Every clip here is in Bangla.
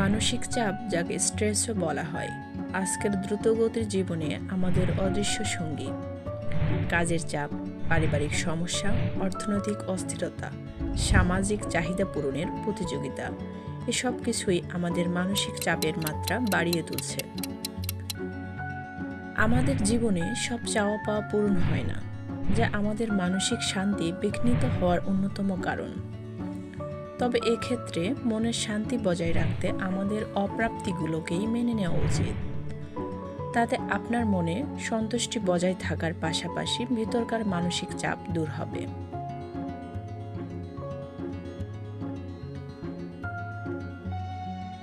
মানসিক চাপ যাকে স্ট্রেসও বলা হয়। আজকের দ্রুতগতির জীবনে আমাদের অদৃশ্য সঙ্গী। কাজের চাপ, পারিবারিক সমস্যা, অর্থনৈতিক অস্থিরতা, সামাজিক চাহিদা পূরণের প্রতিযোগিতা, এসব কিছুই আমাদের মানসিক চাপের মাত্রা বাড়িয়ে তুলছে। আমাদের জীবনে সব চাওয়া পাওয়া পূরণ হয় না, যা আমাদের মানসিক শান্তি বিঘ্নিত হওয়ার অন্যতম কারণ। তবে এক্ষেত্রে মনের শান্তি বজায় রাখতে আমাদের অপ্রাপ্তিগুলোকেই মেনে নেওয়া উচিত। তাতে আপনার মনে সন্তুষ্টি বজায় থাকার পাশাপাশি ভিতরকার মানসিক চাপ দূর হবে।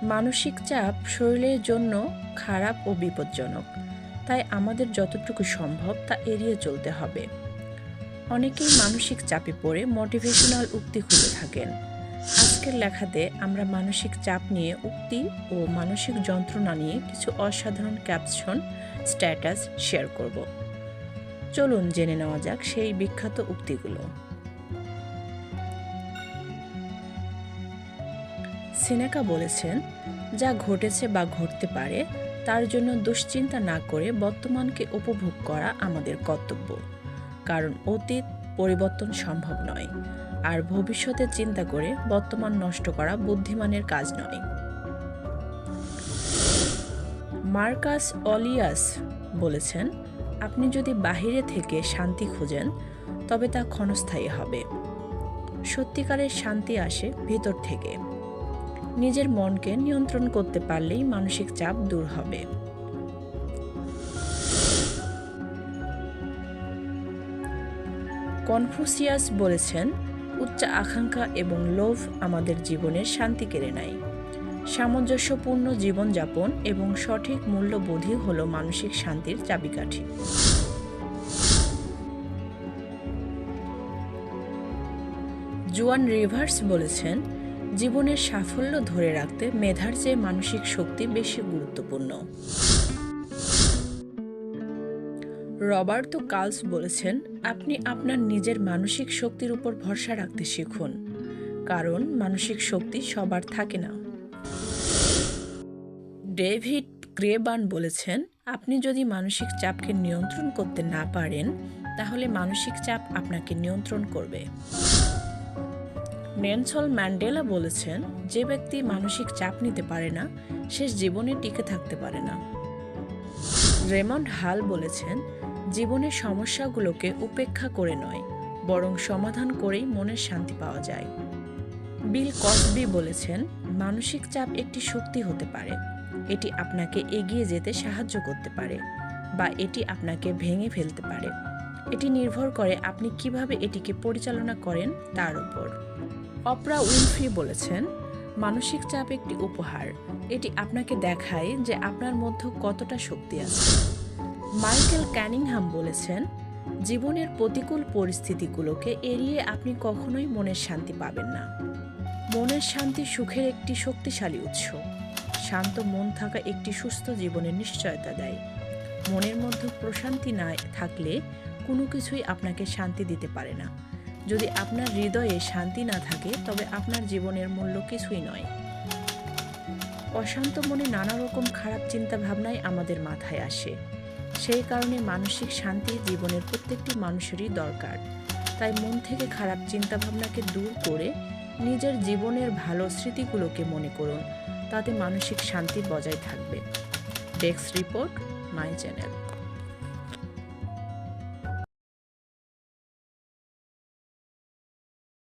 মানসিক চাপ শরীরের জন্য খারাপ ও বিপজ্জনক, তাই আমাদের যতটুকু সম্ভব তা এড়িয়ে চলতে হবে। অনেকেই মানসিক চাপে পড়ে মোটিভেশনাল উক্তি খুলে থাকেন। আজকের লেখাতে আমরা মানসিক চাপ নিয়ে উক্তি ও মানসিক যন্ত্রণা নিয়ে কিছু অসাধারণ ক্যাপশন স্ট্যাটাস শেয়ার করব। চলুন জেনে নেওয়া যাক সেই বিখ্যাত উক্তিগুলো। সিনেকা বলেছেন, যা ঘটেছে বা ঘটতে পারে, তার জন্য দুশ্চিন্তা না করে বর্তমানকে উপভোগ করা আমাদের কর্তব্য। কারণ অতীত পরিবর্তন সম্ভব নয়। আর ভবিষ্যতে চিন্তা করে বর্তমান নষ্ট করা বুদ্ধিমানের কাজ নয়। মার্কাস অলিয়াস বলেছেন, আপনি যদি বাহিরে থেকে শান্তি খুঁজেন, তবে তা ক্ষণস্থায়ী হবে। সত্যিকারের শান্তি আসে ভিতর থেকে। নিজের মনকে নিয়ন্ত্রণ করতে পারলেই মানসিক চাপ দূর হবে। কনফুসিয়াস বলেছেন উচ্চ আকাঙ্ক্ষা এবং লোভ আমাদের জীবনের শান্তি কেড়ে নেয়। সামঞ্জস্যপূর্ণ জীবনযাপন এবং সঠিক মূল্যবোধই হল মানসিক শান্তির চাবিকাঠি। জুয়ান রিভার্স বলেছেন, জীবনের সাফল্য ধরে রাখতে মেধার চেয়ে মানসিক শক্তি বেশি গুরুত্বপূর্ণ। রবার্তো কার্লস বলেছেন, আপনি আপনার নিজের মানসিক শক্তির উপর ভরসা রাখতে শিখুন, কারণ মানসিক শক্তি সবার থাকে না। ডেভিড গ্রেবান বলেছেন, আপনি যদি মানসিক চাপকে নিয়ন্ত্রণ করতে না পারেন, তাহলে মানসিক চাপ আপনাকে নিয়ন্ত্রণ করবে। নেনসল ম্যান্ডেলা বলেছেন, যে ব্যক্তি মানসিক চাপ নিতে পারে না, সে জীবনে টিকে থাকতে পারে না। রেমন্ড হাল বলেছেন জীবনের সমস্যাগুলোকে উপেক্ষা করে নয়, বরং সমাধান করেই মনের শান্তি পাওয়া যায়। বিল কসবি বলেছেন, মানসিক চাপ একটি শক্তি হতে পারে। এটি আপনাকে এগিয়ে যেতে সাহায্য করতে পারে বা এটি আপনাকে ভেঙে ফেলতে পারে। এটি নির্ভর করে আপনি কীভাবে এটিকে পরিচালনা করেন তার উপর। অপরা উইনফ্রি বলেছেন, মানসিক চাপ একটি উপহার। এটি আপনাকে দেখায় যে আপনার মধ্যে কতটা শক্তি আছে। মাইকেল ক্যানিংহাম বলেছেন, জীবনের প্রতিকূল পরিস্থিতিগুলোকে এড়িয়ে আপনি কখনোই মনের শান্তি পাবেন না। মনের শান্তি সুখের একটি শক্তিশালী উৎস। শান্ত মন থাকা একটি সুস্থ জীবনের নিশ্চয়তা দেয়। মনের মধ্যে প্রশান্তি না থাকলে কোনো কিছুই আপনাকে শান্তি দিতে পারে না। যদি আপনার হৃদয়ে শান্তি না থাকে, তবে আপনার জীবনের মূল্য কিছুই নয়। অশান্ত মনে নানা রকম খারাপ চিন্তা ভাবনাই আমাদের মাথায় আসে। সেই কারণে মানসিক শান্তি জীবনের প্রত্যেকটি মানুষেরই দরকার। তাই মন থেকে খারাপ চিন্তাভাবনাকে দূর করে নিজের জীবনের ভালো স্মৃতিগুলোকে মনে করুন, তাতে মানসিক শান্তি বজায় থাকবে। Desk report, my channel.